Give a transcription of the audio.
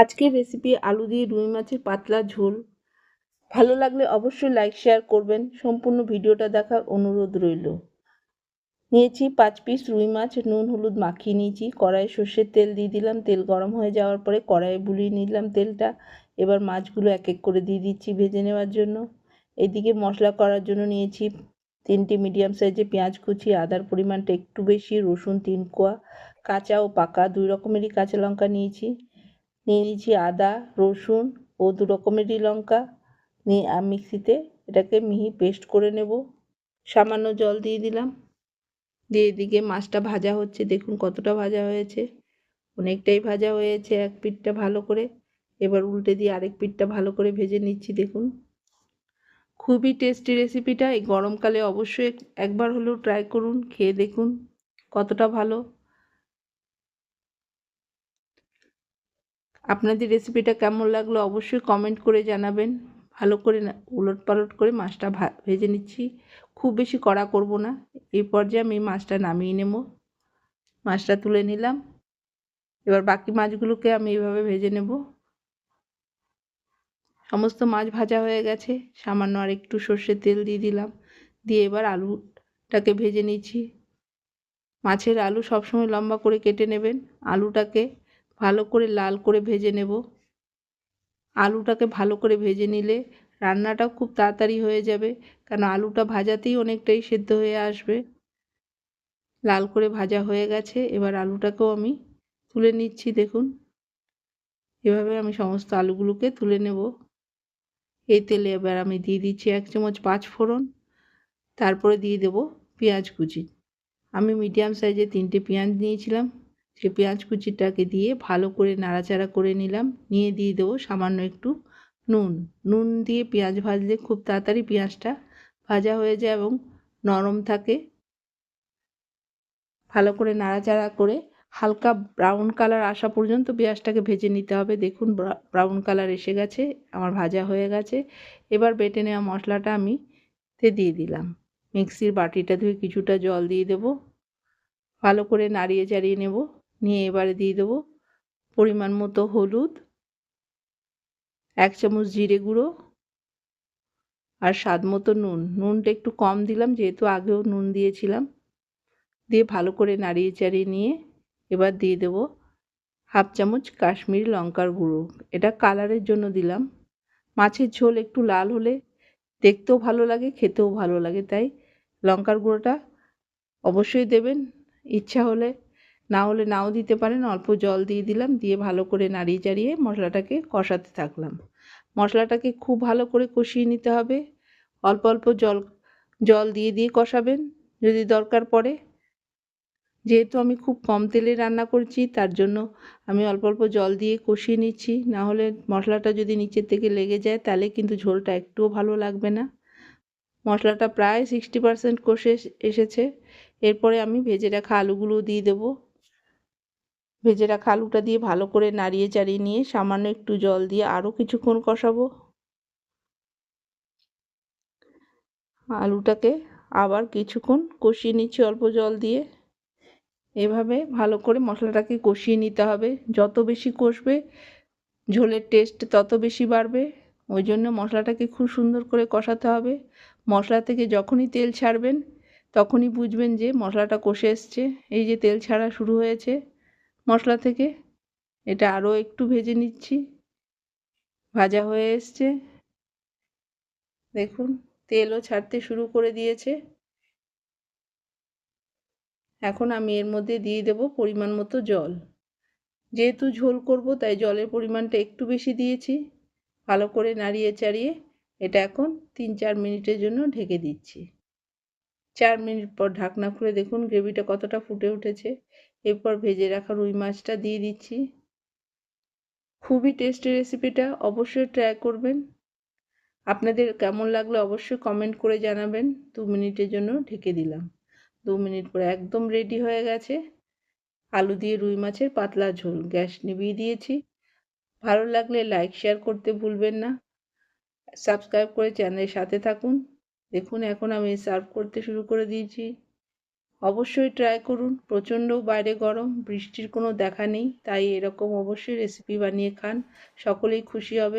আজকের রেসিপি আলু দিয়ে রুই মাছের পাতলা ঝোল। ভালো লাগলে অবশ্যই লাইক শেয়ার করবেন। সম্পূর্ণ ভিডিওটা দেখার অনুরোধ রইল। নিয়েছি পাঁচ পিস রুই মাছ, নুন, হলুদ মাখিয়ে নিয়েছি। কড়াইয়ে সর্ষের তেল দিয়ে দিলাম। তেল গরম হয়ে যাওয়ার পরে কড়াইয়ে বুলিয়ে নিলাম তেলটা। এবার মাছগুলো এক এক করে দিয়ে দিচ্ছি ভেজে নেওয়ার জন্য। এদিকে মশলা করার জন্য নিয়েছি তিনটে মিডিয়াম সাইজে পেঁয়াজ কুচি, আদার পরিমাণটা একটু বেশি, রসুন, তিন কোয়া, কাঁচা ও পাকা, দুই রকমেরই কাঁচা লঙ্কা নিয়েছি। নিয়ে নিয়েছি আদা, রসুন ও দু রকমেরই লঙ্কা নিয়ে মিক্সিতে এটাকে মিহি পেস্ট করে নেব। সামান্য জল দিয়ে দিলাম। দিয়ে এদিকে মাছটা ভাজা হচ্ছে। দেখুন কতটা ভাজা হয়েছে। অনেকটাই ভাজা হয়েছে এক পিঠটা ভালো করে। এবার উল্টে দিয়ে আরেক পিঠটা ভালো করে ভেজে নিচ্ছি, দেখুন। খুবই টেস্টি রেসিপিটা। এই গরমকালে অবশ্যই একবার হলেও ট্রাই করুন, খেয়ে দেখুন কতটা ভালো। আপনাদের রেসিপিটা কেমন লাগল অবশ্যই কমেন্ট করে জানাবেন। ভালো করে উলট পালট করে মাছটা ভেজে নিচ্ছি। খুব বেশি কড়া করব না। এই পর্যায়ে আমি মাছটা নামিয়ে নেব। মাছটা তুলে নিলাম। এবার বাকি মাছগুলোকে আমি এইভাবে ভেজে নেব। সমস্ত মাছ ভাজা হয়ে গেছে। সামান্য আর একটু সর্ষের তেল দিয়ে দিলাম। দিয়ে এবার আলুটাকে ভেজে নিচ্ছি। মাছের আলু সবসময় লম্বা করে কেটে নেবেন। আলুটাকে ভালো করে লাল করে ভেজে নেব। আলুটাকে ভালো করে ভেজে নিলে রান্নাটাও খুব তাড়াতাড়ি হয়ে যাবে, কারণ আলুটা ভাজাতেই অনেকটাই সেদ্ধ হয়ে আসবে। লাল করে ভাজা হয়ে গেছে, এবার আলুটাকেও আমি তুলে নিচ্ছি, দেখুন। এভাবে আমি সমস্ত আলুগুলোকে তুলে নেব। এই তেলে এবার আমি দিয়ে দিচ্ছি এক চামচ পাঁচ ফোড়ন, তারপরে দিয়ে দেব পেঁয়াজ কুচি। আমি মিডিয়াম সাইজে তিনটে পেঁয়াজ নিয়েছিলাম। সে পেঁয়াজ কুচিটাকে দিয়ে ভালো করে নাড়াচাড়া করে নিলাম। নিয়ে দিয়ে দেবো সামান্য একটু নুন। নুন দিয়ে পেঁয়াজ ভাজলে খুব তাড়াতাড়ি পেঁয়াজটা ভাজা হয়ে যায় এবং নরম থাকে। ভালো করে নাড়াচাড়া করে হালকা ব্রাউন কালার আসা পর্যন্ত পেঁয়াজটাকে ভেজে নিতে হবে। দেখুন ব্রাউন কালার এসে গেছে, আমার ভাজা হয়ে গেছে। এবার বেটে নেওয়া মশলাটা আমি তে দিয়ে দিলাম। মিক্সির বাটিটা ধুয়ে কিছুটা জল দিয়ে দেব। ভালো করে নাড়িয়ে চাড়িয়ে নেব। নিয়ে এবারে দিয়ে দেবো পরিমাণ মতো হলুদ, এক চামচ জিরে গুঁড়ো আর স্বাদ মতো নুন। নুনটা একটু কম দিলাম, যেহেতু আগেও নুন দিয়েছিলাম। দিয়ে ভালো করে নাড়িয়ে চাড়িয়ে নিয়ে এবার দিয়ে দেব হাফ চামচ কাশ্মীরি লঙ্কার গুঁড়ো। এটা কালারের জন্য দিলাম। মাছের ঝোল একটু লাল হলে দেখতেও ভালো লাগে, খেতেও ভালো লাগে। তাই লঙ্কার গুঁড়োটা অবশ্যই দেবেন। ইচ্ছা হলে না হলে নাও দিতে পারেন। অল্প জল দিয়ে দিলাম, দিয়ে ভালো করে নাড়িয়ে চাড়িয়ে মশলাটাকে কষাতে থাকলাম। মশলাটাকে খুব ভালো করে কষিয়ে নিতে হবে। অল্প অল্প জল জল দিয়ে দিয়ে কষাবেন যদি দরকার পড়ে। যেহেতু আমি খুব কম তেলে রান্না করছি, তার জন্য আমি অল্প অল্প জল দিয়ে কষিয়ে নিচ্ছি। না হলে মশলাটা যদি নিচের থেকে লেগে যায়, তাহলে কিন্তু ঝোলটা একটুও ভালো লাগবে না। মশলাটা প্রায় সিক্সটি পারসেন্ট কষে এসেছে। এরপরে আমি ভেজে রাখা আলুগুলো দিয়ে দেবো। ভেজে রাখা আলুটা দিয়ে ভালো করে নাড়িয়ে চাড়িয়ে নিয়ে সামান্য একটু জল দিয়ে আরও কিছুক্ষণ কষাবো। আলুটাকে আবার কিছুক্ষণ কষিয়ে নিচ্ছি অল্প জল দিয়ে। এভাবে ভালো করে মশলাটাকে কষিয়ে নিতে হবে। যত বেশি কষবে, ঝোলের টেস্ট তত বেশি বাড়বে। ওই জন্য মশলাটাকে খুব সুন্দর করে কষাতে হবে। মশলা থেকে যখনই তেল ছাড়বেন, তখনই বুঝবেন যে মশলাটা কষে এসছে। এই যে তেল ছাড়া শুরু হয়েছে মশলা থেকে। এটা আরও একটু ভেজে নিচ্ছি। ভাজা হয়ে এসছে। দেখুন, তেলও ছাড়তে শুরু করে দিয়েছে। এখন আমি এর মধ্যে দিয়ে দেব পরিমাণ মতো জল। যেহেতু ঝোল করব, তাই জলের পরিমাণটা একটু বেশি দিয়েছি। ভালো করে নাড়িয়ে চাড়িয়ে এটা এখন তিন চার মিনিটের জন্য ঢেকে দিচ্ছি। চার মিনিট পর ঢাকনা খুলে দেখুন গ্রেভিটা কতটা ফুটে উঠেছে। এরপর ভেজে রাখা রুই মাছটা দিয়ে দিচ্ছি। খুবই টেস্টি রেসিপিটা, অবশ্যই ট্রাই করবেন। আপনাদের কেমন লাগল অবশ্যই কমেন্ট করে জানাবেন। দু মিনিটের জন্য ঢেকে দিলাম। দু মিনিট পরে একদম রেডি হয়ে গেছে। আলু দিয়ে রুই মাছের পাতলা ঝোল, গ্যাস নিভিয়ে দিয়েছি। ভালো লাগলে লাইক শেয়ার করতে ভুলবেন না। সাবস্ক্রাইব করে চ্যানেলের সাথে থাকুন। দেখুন, এখন আমি সার্ভ করতে শুরু করে দিয়েছি। অবশ্যই ট্রাই করুন, প্রচণ্ড বাইরে গরম, বৃষ্টির কোনো দেখা নেই, তাই এরকম অবশ্যই রেসিপি বানিয়ে খান, সকলেই খুশি হবে।